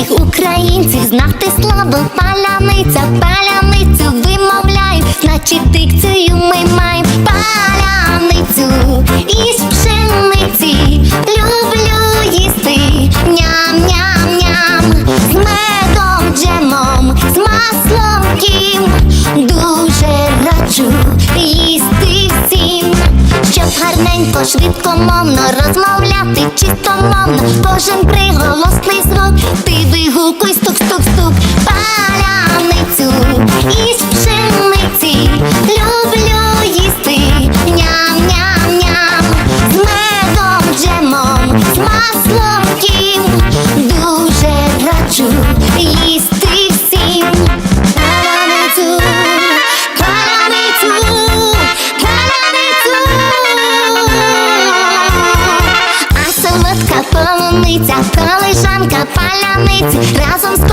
всіх українців знати слово паляниця, паляницю вимовляємо, значить дикцію ми маємо паляницю із пшениці. Гарненько, швидкомовно розмовляти чистомовно, кожен приголосний звук, ти вигукуй стук-стук-стук, паляницю із пшениці, люблю їсти. Ням-ням-ням, з медом, джемом, з маслом дуже раджу їсти всім. Солодка полуниця, колежанка паляниці разом з